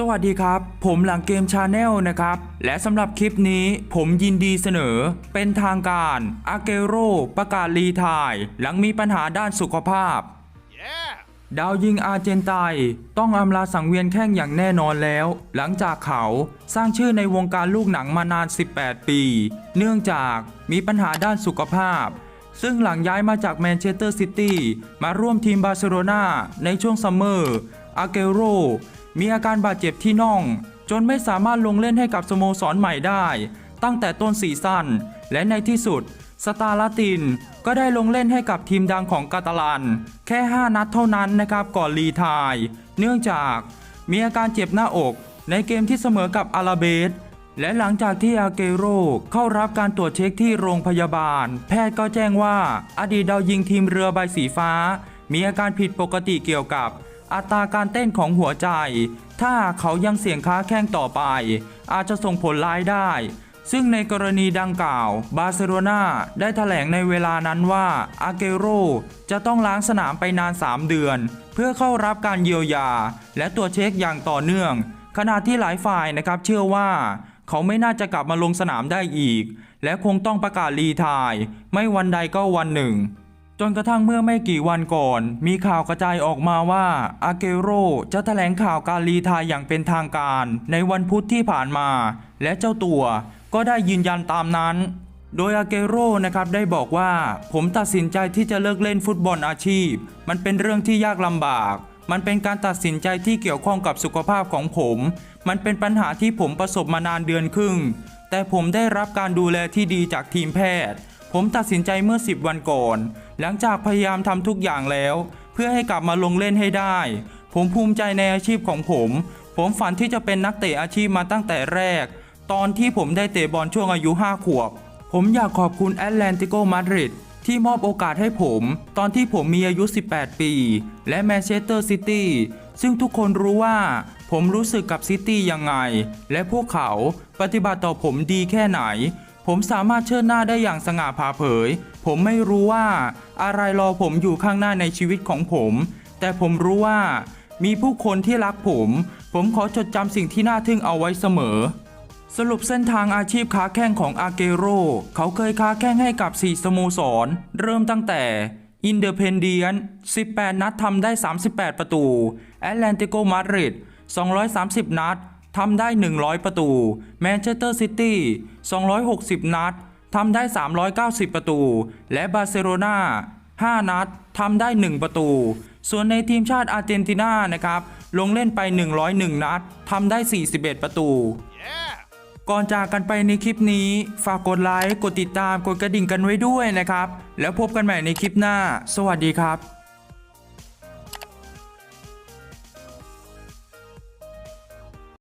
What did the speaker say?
สวัสดีครับ ผมหลังเกมชาแนลนะครับ และสำหรับคลิปนี้ผมยินดีเสนอ เป็นทางการอาเกโรประกาศรีไทาย หลังมีปัญหาด้านสุขภาพ Yeah! ดาวยิงอาร์เจนไตน์ต้องอำลาสังเวียนแข้งอย่างแน่นอนแล้ว หลังจากเขาสร้างชื่อในวงการลูกหนังมานาน 18 ปี เนื่องจากมีปัญหาด้านสุขภาพ ซึ่งหลังย้ายมาจากแมนเชสเตอร์ซิตี้มาร่วมทีมบาร์เซโลนาในช่วงซัมเมอร์อาเกโร มีอาการบาดเจ็บที่น่อง จนไม่สามารถลงเล่นให้กับสโมสรใหม่ได้ ตั้งแต่ต้นซีซั่นและในที่สุด สตาร์ลาตินก็ได้ลงเล่นให้กับทีมดังของกาตาลัน แค่ 5 นัดเท่านั้นนะครับก่อนรีไทาย เนื่องจากมีอาการเจ็บหน้าอกในเกมที่เสมอกับอาราเบสและหลังจากที่อาเกโรเข้ารับการตรวจเช็คที่โรงพยาบาล แพทย์ก็แจ้งว่าอดีตดาวยิงทีมเรือใบสีฟ้า มีอาการผิดปกติเกี่ยวกับ อัตราการเต้นของหัวใจ ถ้าเขายังเสี่ยงค้าแข้งต่อไป อาจจะส่งผลร้ายได้ ซึ่งในกรณีดังกล่าว บาร์เซโลนาได้แถลงในเวลานั้นว่าอาเกโรจะต้องล้างสนามไปนาน 3 เดือน เพื่อเข้ารับการเยียวยา และตรวเช็คอย่างต่อเนื่อง ขณะที่หลายฝ่ายนะครับเชื่อว่าเขาไม่น่าจะกลับมาลงสนามได้อีก และคงต้องประกาศรีทาย ไม่วันใดก็วันหนึ่ง จนกระทั่งเมื่อไม่กี่วันก่อน มีข่าวกระจายออกมาว่าอาเกโรจะแถลงข่าวการรีไทายอย่างเป็นทางการ ในวันพุธที่ผ่านมา และเจ้าตัวก็ได้ยืนยันตามนั้น โดยอาเกโรนะครับได้บอกว่า ผมตัดสินใจที่จะเลิกเล่นฟุตบอลอาชีพ มันเป็นเรื่องที่ยากลำบาก มันเป็นการตัดสินใจที่เกี่ยวข้องกับสุขภาพของผม มันเป็นปัญหาที่ผมประสบมานานเดือนครึ่ง แต่ผมได้รับการดูแลที่ดีจากทีมแพทย์ ผมตัดสินใจเมื่อ 10 วันก่อน หลังจากพยายามทำทุกอย่างแล้ว เพื่อให้กลับมาลงเล่นให้ได้ ผมภูมิใจในอาชีพของผม ผมฝันที่จะเป็นนักเตะอาชีพมาตั้งแต่แรก ตอนที่ผมได้เตะบอลช่วงอายุ 5 ขวบ ผมอยากขอบคุณแอตแลนติโกมาดริดที่มอบโอกาสให้ผม ตอนที่ผมมีอายุ 18 ปี และแมนเชสเตอร์ซิตี้ซึ่งทุกคนรู้ว่า ผมรู้สึกกับซิตี้ยังไง และพวกเขาปฏิบัติต่อผมดีแค่ไหน ผมสามารถเชิดหน้าได้อย่างสง่าผ่าเผย ผมไม่รู้ว่าอะไรรอผมอยู่ข้างหน้าในชีวิตของผม แต่ผมรู้ว่า มีผู้คนที่รักผม ผมขอจดจำสิ่งที่น่าทึ่งเอาไว้เสมอ สรุปเส้นทางอาชีพค้าแข้งของอาเกโร เขาเคยค้าแข้งให้กับ 4 สโมสร เริ่มตั้งแต่อินเดเพนเดียน18 นัดทำได้ 38 ประตู แอตแลนติโกมาดริด230 นัด ทำได้ 100 ประตูแมนเชสเตอร์ซิตี้ 260 นัดทำได้ 390 ประตู และบาร์เซโลนา5 นัดทำได้ 1 ประตู ส่วนในทีมชาติอาร์เจนตินานะครับ ลงเล่นไป 101 นัดทำได้ 41 ประตู Yeah! ก่อนจากกันไปในคลิปนี้ ฝากกดไลค์ กดติดตาม กดกระดิ่งกันไว้ด้วยนะครับ แล้วพบกันใหม่ในคลิปหน้า สวัสดีครับ